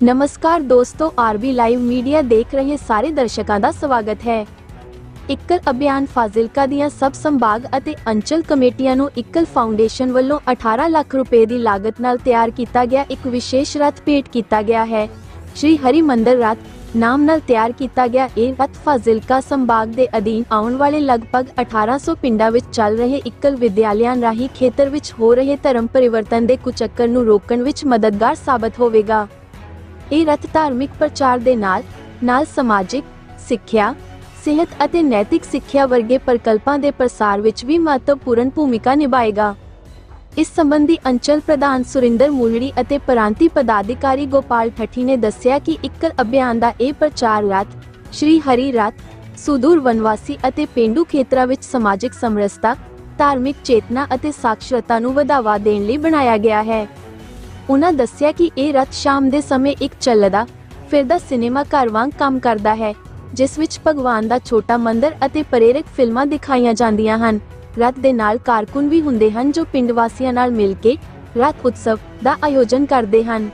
ਨਮਸਕਾਰ ਦੋਸਤੋ RB live media ਦੇਖ ਰਹੇ ਸਾਰੇ ਦਰਸ਼ਕਾਂ ਦਾ ਸਵਾਗਤ ਹੈ ਇੱਕਲ ਅਭਿਆਨ ਫਾਜ਼ਿਲਕਾ ਦੀਆਂ ਸਬ ਸੰਭਾਗ ਅਤੇ ਅੰਚਲ ਕਮੇਟੀਆਂ ਨੂੰ ਇੱਕਲ ਫਾਊਂਡੇਸ਼ਨ ਵੱਲੋਂ 18 ਲੱਖ ਰੁਪਏ ਦੀ ਲਾਗਤ ਨਾਲ ਤਿਆਰ ਕੀਤਾ ਗਿਆ ਇੱਕ ਵਿਸ਼ੇਸ਼ ਰਥ ਭੇਟ ਕੀਤਾ ਗਿਆ ਹੈ ਸ਼੍ਰੀ ਹਰੀ ਮੰਦਰ ਰਥ ਨਾਮ ਨਾਲ ਤਿਆਰ ਕੀਤਾ ਗਿਆ ਇਹ ਰਥ ਫਾਜ਼ਿਲਕਾ ਸੰਭਾਗ ਦੇ ਅਧੀਨ ਆਉਣ ਵਾਲੇ ਲਗਭਗ 1800 ਪਿੰਡਾਂ ਵਿੱਚ ਚੱਲ ਰਹੇ ਇੱਕਲ ਵਿਦਿਆਲਿਆਂ ਰਾਹੀਂ ਖੇਤਰ ਵਿੱਚ ਹੋ ਰਹੇ ਧਰਮ ਪਰਿਵਰਤਨ ਦੇ ਕੁਚੱਕਰ ਨੂੰ ਰੋਕਣ ਵਿੱਚ ਮਦਦਗਾਰ ਸਾਬਤ ਹੋਵੇਗਾ ਇਹ ਰਥ ਧਾਰਮਿਕ ਪ੍ਰਚਾਰ ਦੇ ਨਾਲ ਨਾਲ ਸਮਾਜਿਕ, ਸਿੱਖਿਆ, ਸਿਹਤ ਅਤੇ ਨੈਤਿਕ ਸਿੱਖਿਆ ਵਰਗੇ ਪ੍ਰਕਲਪਾਂ ਦੇ ਪ੍ਰਸਾਰ ਵਿੱਚ ਵੀ ਮਹੱਤਵਪੂਰਨ ਭੂਮਿਕਾ ਨਿਭਾਏਗਾ। ਇਸ ਸੰਬੰਧੀ ਅੰਚਲ ਪ੍ਰਧਾਨ ਸੁਰਿੰਦਰ ਮੂਲੜੀ ਅਤੇ ਪ੍ਰਾਂਤੀ ਪਦਾਧਿਕਾਰੀ ਗੋਪਾਲ ਠੱਠੀ ਨੇ ਦੱਸਿਆ ਕਿ ਇੱਕਲ ਅਭਿਆਨ ਦਾ ਇਹ ਪ੍ਰਚਾਰ ਰਥ, ਸ਼੍ਰੀ ਹਰੀ ਰਥ, ਸੁਦੂਰ ਵਨਵਾਸੀ ਅਤੇ ਪੇਂਡੂ ਖੇਤਰਾਂ ਵਿੱਚ ਸਮਾਜਿਕ ਸਮਰਸਤਾ, ਧਾਰਮਿਕ ਚੇਤਨਾ ਅਤੇ ਸਾਖਰਤਾ ਨੂੰ ਵਧਾਵਾ ਦੇਣ ਲਈ ਬਣਾਇਆ ਗਿਆ ਹੈ। ਉਨ੍ਹਾਂ ਦੱਸਿਆ ਕਿ ਇਹ ਰਥ ਸ਼ਾਮ ਦੇ ਸਮੇਂ ਇੱਕ ਚੱਲਦਾ, ਫਿਰਦਾ ਸਿਨੇਮਾ ਘਰ ਵਾਂਗ ਕੰਮ ਕਰਦਾ ਹੈ, ਜਿਸ ਵਿੱਚ ਭਗਵਾਨ ਦਾ ਛੋਟਾ ਮੰਦਿਰ ਅਤੇ ਪ੍ਰੇਰਕ ਫਿਲਮਾਂ ਦਿਖਾਈਆਂ ਜਾਂਦੀਆਂ ਹਨ। ਰਥ ਦੇ ਨਾਲ ਕਾਰਕੁਨ ਵੀ ਹੁੰਦੇ ਹਨ ਜੋ ਪਿੰਡ ਵਾਸੀਆਂ ਨਾਲ ਮਿਲ ਕੇ ਰਥ ਉਤਸਵ ਦਾ ਆਯੋਜਨ ਕਰਦੇ ਹਨ।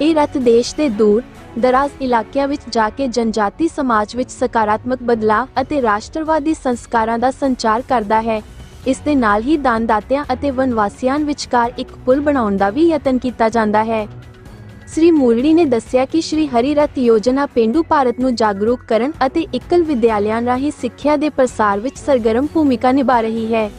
ਇਹ ਰਥ ਦੇਸ਼ ਦੇ ਦੂਰ, ਦਰਾਜ਼ ਇਲਾਕਿਆਂ ਵਿੱਚ ਜਾ ਕੇ ਜਨਜਾਤੀ ਸਮਾਜ ਵਿੱਚ ਸਕਾਰਾਤਮਕ ਬਦਲਾਅ ਅਤੇ ਰਾਸ਼ਟਰਵਾਦੀ ਸੰਸਕਾਰਾਂ ਦਾ ਸੰਚਾਰ ਕਰਦਾ ਹੈ। ਇਸ ਦੇ ਨਾਲ ਹੀ ਦਾਨਦਾਤਿਆਂ ਅਤੇ ਵਨਵਾਸੀਆਂ ਵਿਚਕਾਰ ਇੱਕ ਪੁਲ ਬਣਾਉਣ ਦਾ ਵੀ ਯਤਨ ਕੀਤਾ ਜਾਂਦਾ ਹੈ। ਸ੍ਰੀ ਮੂਲੜੀ ਨੇ ਦੱਸਿਆ ਕਿ ਸ਼੍ਰੀ ਹਰੀ ਰਥ ਯੋਜਨਾ ਪੇਂਡੂ ਭਾਰਤ ਨੂੰ ਜਾਗਰੂਕ ਕਰਨ ਅਤੇ ਇਕਲ ਵਿਦਿਆਲਿਆਂ ਰਾਹੀਂ ਸਿੱਖਿਆ ਦੇ ਪ੍ਰਸਾਰ ਵਿੱਚ ਸਰਗਰਮ ਭੂਮਿਕਾ ਨਿਭਾ ਰਹੀ ਹੈ।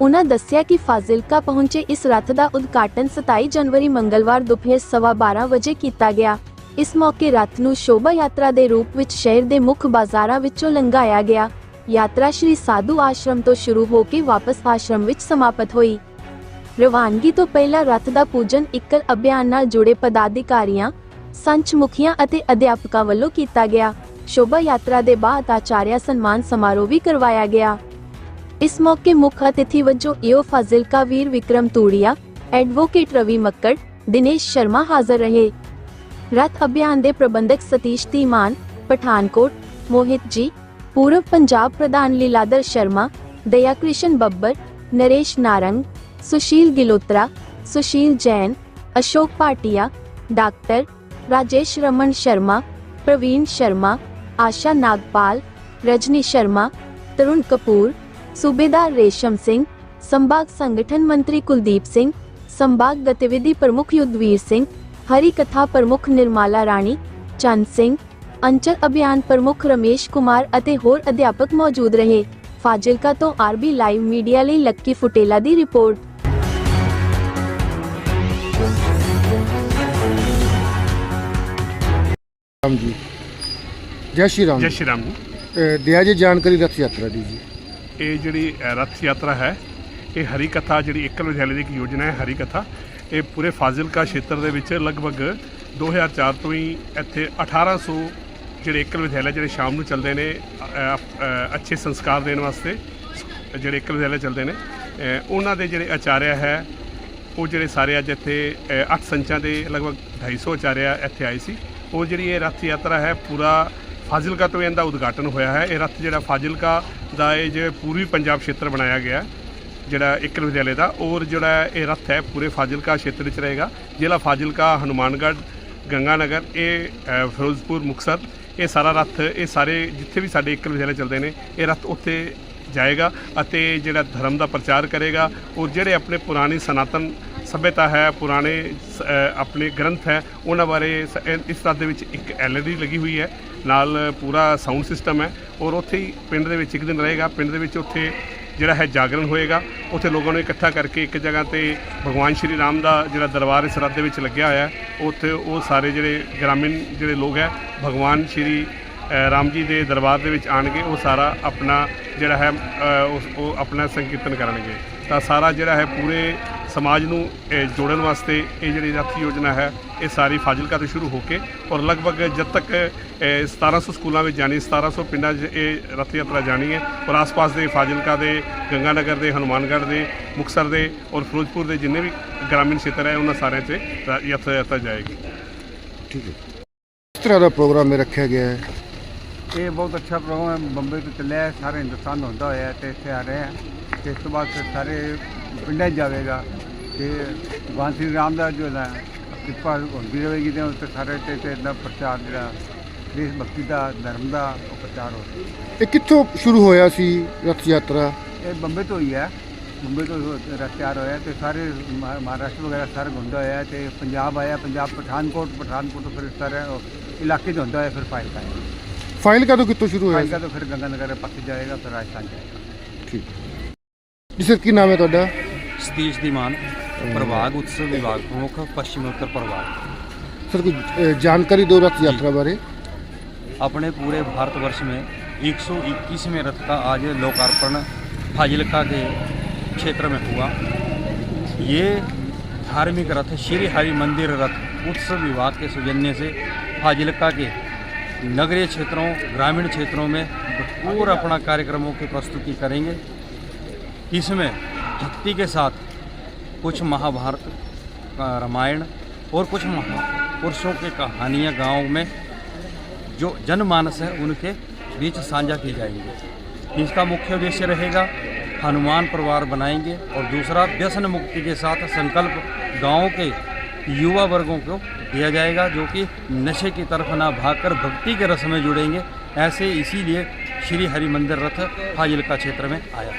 ਉਹਨਾਂ ਦੱਸਿਆ ਕਿ ਫਾਜ਼ਿਲਕਾ ਪਹੁੰਚੇ ਇਸ ਰਥ ਦਾ ਉਦਘਾਟਨ 27 ਜਨਵਰੀ ਮੰਗਲਵਾਰ ਦੁਪਹਿਰ ਸਵਾ 12 ਵਜੇ ਕੀਤਾ ਗਿਆ। ਇਸ ਮੌਕੇ ਰਥ ਨੂੰ ਸ਼ੋਭਾ ਯਾਤਰਾ ਦੇ ਰੂਪ ਵਿੱਚ ਸ਼ਹਿਰ ਦੇ ਮੁੱਖ ਬਾਜ਼ਾਰਾਂ ਵਿੱਚੋਂ ਲੰਘਾਇਆ ਗਿਆ। ਯਾਤਰਾ ਸ਼੍ਰੀ ਸਾਧੂ ਆਸ਼ਰਮ ਤੋਂ ਸ਼ੁਰੂ ਹੋ ਕੇ ਵਾਪਸ ਆਸ਼ਰਮ ਵਿੱਚ ਸਮਾਪਤ ਹੋਈ। ਰਵਾਨਗੀ ਤੋਂ ਪਹਿਲਾਂ ਰਥ ਦਾ ਪੂਜਨ ਇਕਲ ਅਭਿਆਨ ਨਾਲ ਜੁੜੇ ਪਦਾਧਿਕਾਰੀਆਂ ਸੰਚ ਮੁਖੀਆਂ ਅਤੇ ਅਧਿਆਪਕਾਂ ਵੱਲੋਂ ਕੀਤਾ ਗਿਆ। ਸ਼ੋਭਾ ਯਾਤਰਾ ਦੇ ਬਾਅਦ ਆਚਾਰਿਆ ਸਨਮਾਨ ਸਮਾਰੋਹ ਵੀ ਕਰਵਾਇਆ ਗਿਆ। ਇਸ ਮੌਕੇ ਮੁੱਖ ਅਤਿਥੀ ਵਜੋਂ ਈਓ ਫਾਜ਼ਿਲਕਾ ਵੀਰ ਵਿਕਰਮ ਤੂੜੀਆ, ਐਡਵੋਕੇਟ ਰਵੀ ਮੱਕੜ, ਦਿਨੇਸ਼ ਸ਼ਰਮਾ ਹਾਜ਼ਰ ਰਹੇ। ਰਥ ਅਭਿਆਨ ਦੇ ਪ੍ਰਬੰਧਕ ਸਤੀਸ਼ ਧੀਮਾਨ, ਪਠਾਨਕੋਟ, ਮੋਹਿਤ ਜੀ पूर्व पंजाब प्रधान लीलाधर शर्मा दया कृष्ण बब्बर, नरेश नारंग, सुशील गिलोत्रा, सुशील जैन, अशोक पाटिया, डॉक्टर राजेश रमन शर्मा, प्रवीण शर्मा, आशा नागपाल, रजनी शर्मा, तरुण कपूर, सूबेदार रेशम सिंह, संभाग संगठन मंत्री कुलदीप सिंह, संभाग गतिविधि प्रमुख युद्धवीर सिंह हरि कथा प्रमुख निर्मला रानी चंद सिंह ਅੰਚਲ ਅਭਿਆਨ ਪ੍ਰਮੁੱਖ ਰਮੇਸ਼ ਕੁਮਾਰ ਅਤੇ ਹੋਰ ਅਧਿਆਪਕ ਮੌਜੂਦ ਰਹੇ। ਫਾਜ਼ਿਲਕਾ ਤੋਂ ਆਰਬੀ ਲਾਈਵ ਮੀਡੀਆ ਲਈ ਲੱਕੀ ਫੁਟੇਲਾ ਦੀ ਰਿਪੋਰਟ। ਰਾਮ ਜੀ। ਜੈ ਸ਼੍ਰੀ ਰਾਮ ਜੈ ਸ਼੍ਰੀ ਰਾਮ ਜੀ। ਅ, ਦਿਆ ਜੀ ਜਾਣਕਾਰੀ ਰਥ ਯਾਤਰਾ ਦੀ ਜੀ। ਇਹ ਜਿਹੜੀ ਅ, ਰਥ ਯਾਤਰਾ ਹੈ ਇਹ ਹਰੀ ਕਥਾ ਜਿਹੜੀ ਏਕਲ ਵਿਦਿਆਲੇ ਦੀ ਇੱਕ ਯੋਜਨਾ ਹੈ ਹਰੀ ਕਥਾ ਇਹ ਪੂਰੇ ਫਾਜ਼ਿਲਕਾ ਖੇਤਰ ਦੇ ਵਿੱਚ ਲਗਭਗ 2004 ਤੋਂ ਹੀ ਇੱਥੇ 1800 ਜਿਹੜੇ ਏਕਲ ਵਿਦਿਆਲਿਆ ਜਿਹੜੇ ਸ਼ਾਮ ਨੂੰ ਚੱਲਦੇ ਨੇ ਅੱਛੇ ਸੰਸਕਾਰ ਦੇਣ ਵਾਸਤੇ ਜਿਹੜੇ ਏਕਲ ਵਿਦਿਆਲਿਆ ਚੱਲਦੇ ਨੇ ਉਹਨਾਂ ਦੇ ਜਿਹੜੇ ਆਚਾਰਿਆ ਹੈ ਉਹ ਜਿਹੜੇ ਸਾਰੇ ਅੱਜ ਇੱਥੇ ਅ, ਅੱਠ ਸੰਚਾਂ ਦੇ ਲਗਭਗ 250 ਆਚਾਰਿਆ ਇੱਥੇ ਆਏ ਸੀ। ਉਹ ਜਿਹੜੀ ਇਹ ਰੱਥ ਯਾਤਰਾ ਹੈ ਪੂਰਾ ਫਾਜ਼ਿਲਕਾ ਤੋਂ ਇਹਦਾ ਉਦਘਾਟਨ ਹੋਇਆ ਹੈ। ਇਹ ਰੱਥ ਜਿਹੜਾ ਫਾਜ਼ਿਲਕਾ ਦਾ ਇਹ ਜੇ ਪੂਰਬੀ ਪੰਜਾਬ ਖੇਤਰ ਬਣਾਇਆ ਗਿਆ ਜਿਹੜਾ ਏਕਲ ਵਿਦਿਆਲੇ ਦਾ ਔਰ ਜਿਹੜਾ ਇਹ ਰੱਥ ਹੈ ਪੂਰੇ ਫਾਜ਼ਿਲਕਾ ਖੇਤਰ ਵਿੱਚ ਰਹੇਗਾ। ਜ਼ਿਲ੍ਹਾ ਫਾਜ਼ਿਲਕਾ ਹਨੂਮਾਨਗੜ੍ਹ ਗੰਗਾਨਗਰ ਇਹ ਫਿਰੋਜ਼ਪੁਰ ਮੁਕਤਸਰ ਇਹ ਸਾਰਾ ਰੱਥ, ਇਹ ਸਾਰੇ ਜਿੱਥੇ ਵੀ ਸਾਡੇ ਏਕਲ ਵਿਦਿਆਲੇ ਚੱਲਦੇ ਨੇ, ਇਹ ਰੱਥ ਉੱਥੇ ਜਾਏਗਾ ਅਤੇ ਜਿਹੜਾ ਧਰਮ ਦਾ ਪ੍ਰਚਾਰ ਕਰੇਗਾ ਔਰ ਜਿਹੜੇ ਆਪਣੇ ਪੁਰਾਣੀ ਸਨਾਤਨ ਸਭਿਅਤਾ ਹੈ, ਪੁਰਾਣੇ ਆਪਣੇ ਗ੍ਰੰਥ ਹੈ, ਉਹਨਾਂ ਬਾਰੇ ਸ- ਇਸ ਰਥ ਦੇ ਵਿੱਚ ਇੱਕ ਐਲਈਡੀ ਲੱਗੀ ਹੋਈ ਹੈ, ਨਾਲ ਪੂਰਾ ਸਾਊਂਡ ਸਿਸਟਮ ਹੈ ਔਰ ਉੱਥੇ ਹੀ ਪਿੰਡ ਦੇ ਵਿੱਚ ਇੱਕ ਦਿਨ ਰਹੇਗਾ, ਪਿੰਡ ਦੇ ਵਿੱਚ ਉੱਥੇ ਜਿਹੜਾ ਹੈ ਜਾਗਰਣ ਹੋਏਗਾ। ਉੱਥੇ ਲੋਕਾਂ ਨੂੰ ਇਕੱਠਾ ਕਰਕੇ ਇੱਕ ਜਗ੍ਹਾ ਤੇ ਭਗਵਾਨ ਸ਼੍ਰੀ ਰਾਮ ਦਾ ਜਿਹੜਾ ਦਰਬਾਰ ਇਸ ਰਥ ਦੇ ਵਿੱਚ ਲੱਗਿਆ ਹੋਇਆ ਉੱਥੇ ਉਹ ਸਾਰੇ ਜਿਹੜੇ ਗ੍ਰਾਮੀਣ ਜਿਹੜੇ ਲੋਕ ਹੈ, ਭਗਵਾਨ ਸ਼੍ਰੀ ਰਾਮ ਜੀ ਦੇ ਦਰਬਾਰ ਦੇ ਵਿੱਚ ਆਣਗੇ ਉਹ ਸਾਰਾ ਆਪਣਾ ਜਿਹੜਾ ਹੈ ਉਸ ਉਹ ਆਪਣਾ ਸੰਕੀਰਤਨ ਕਰਨਗੇ। ਤਾਂ ਸਾਰਾ ਜਿਹੜਾ ਹੈ ਪੂਰੇ ਸਮਾਜ ਨੂੰ ਜੋੜਨ ਵਾਸਤੇ ਇਹ ਜਿਹੜੀ ਰਥ ਯੋਜਨਾ ਹੈ ਇਹ ਸਾਰੀ ਫਾਜ਼ਿਲਕਾ ਤੋਂ ਸ਼ੁਰੂ ਹੋ ਕੇ ਔਰ ਲਗਭਗ ਜਦ ਤੱਕ ਅ, 1700 ਸਕੂਲਾਂ ਵਿੱਚ ਜਾਣੀ 1700 ਪਿੰਡਾਂ 'ਚ ਇਹ ਰਥ ਯਾਤਰਾ ਜਾਣੀ ਹੈ ਔਰ ਆਸ-ਪਾਸ ਦੇ ਫਾਜ਼ਿਲਕਾ ਦੇ ਗੰਗਾਨਗਰ ਦੇ ਹਨੂਮਾਨਗੜ੍ਹ ਦੇ ਮੁਕਤਸਰ ਦੇ ਔਰ ਫਿਰੋਜ਼ਪੁਰ ਦੇ ਜਿੰਨੇ ਵੀ ਗ੍ਰਾਮੀਣ ਖੇਤਰ ਹੈ ਉਹਨਾਂ ਸਾਰਿਆਂ 'ਚ ਰ- ਰਥ ਯਾਤਰਾ ਜਾਏਗੀ। ਠੀਕ ਹੈ। ਇਸ ਤਰ੍ਹਾਂ ਦਾ ਪ੍ਰੋਗਰਾਮ ਇਹ ਰੱਖਿਆ ਗਿਆ ਹੈ? ਇਹ ਬਹੁਤ ਅੱਛਾ ਪ੍ਰੋਗਰਾਮ ਹੈ ਬੰਬਈ ਤੋਂ ਚੱਲਿਆ ਹੈ, ਸਾਰੇ ਹਿੰਦੁਸਤਾਨ ਹੁੰਦਾ ਹੋਇਆ ਹੈ ਤੇ ਇੱਥੇ ਆ ਰਹੇ ਹੈ। ਤੇ ਇਸ ਤੋਂ ਬਾਅਦ ਸਾਰੇ ਪਿੰਡਾਂ 'ਚ ਜਾਵੇਗਾ। ਤੇ ਭਗਵਾਨ ਸ਼੍ਰੀ ਰਾਮ ਦਾ ਜੋ ਹੈ ਕਿਰਪਾ ਹੁੰਦੀ ਰਹੇਗੀ ਤੇ ਉੱਤੇ ਸਾਰੇ ਤੇ ਤੇ ਦਾ ਪ੍ਰਚਾਰ ਜਿਹੜਾ ਦੇਸ਼ ਭਗਤੀ ਦਾ ਧਰਮ ਦਾ ਉਹ ਪ੍ਰਚਾਰ ਹੋ ਇਹ ਕਿੱਥੋਂ ਸ਼ੁਰੂ ਹੋਇਆ ਸੀ ਰਥ ਯਾਤਰਾ? ਇਹ ਬੰਬੇ ਤੋਂ ਹੀ ਹੈ। ਬੰਬੇ ਤੋਂ ਰਥ ਤਿਆਰ ਹੋਇਆ ਤੇ ਸਾਰੇ ਮਹਾ- ਮਹਾਰਾਸ਼ਟਰ ਵਗੈਰਾ ਸਾਰੇ ਘੁੰਮਦਾ ਹੋਇਆ ਤੇ ਪੰਜਾਬ ਆਇਆ ਪੰਜਾਬ ਪਠਾਨਕੋਟ ਪਠਾਨਕੋਟ ਤੋਂ ਫਿਰ ਸਾਰੇ ਉਹ ਇਲਾਕੇ 'ਚ ਹੁੰਦਾ ਹੋਇਆ ਫਿਰ ਫਾਇਲ ਆਇਆ ਫਾਈਲ ਕਦੋਂ ਕਿੱਥੋਂ ਸ਼ੁਰੂ ਹੋਇਆ ਫਾਇਲ ਸੀ? ਤੋਂ ਫਿਰ ਗੰਗਾਨਗਰ ਪਾਸੇ ਜਾਏਗਾ ਫਿਰ ਰਾਜਸਥਾਨ ਜਾਏਗਾ। ਠੀਕ। ਜੀ ਸਰ ਕੀ ਨਾਮ ਹੈ ਤੁਹਾਡਾ? ਸਤੀਸ਼ ਦੀਮਾਨ प्रभाग उत्सव विभाग प्रमुख पश्चिमोत्तर प्रभाग सर कुछ जानकारी दो रथ यात्रा बारे। अपने पूरे भारतवर्ष में 121वें रथ का आज लोकार्पण फाजिलका के क्षेत्र में हुआ। ये धार्मिक रथ श्री हरि मंदिर रथ उत्सव विभाग के सुजन्य से फाजिलका के नगरीय क्षेत्रों ग्रामीण क्षेत्रों में भरपूर अपना कार्यक्रमों की प्रस्तुति करेंगे। इसमें भक्ति के साथ कुछ महाभारत का रामायण और कुछ महापुरुषों की कहानियाँ गाँव में जो जनमानस है, उनके बीच साझा की जाएँगी। इसका मुख्य उद्देश्य रहेगा, हनुमान परिवार बनाएँगे और दूसरा, व्यसन मुक्ति के साथ संकल्प गाँव के युवा वर्गों को दिया जाएगा, जो कि नशे की तरफ़ ना भागकर भक्ति के रस में जुड़ेंगे। ऐसे इसीलिए श्री हरि मंदिर रथ फाजिलका क्षेत्र में आया।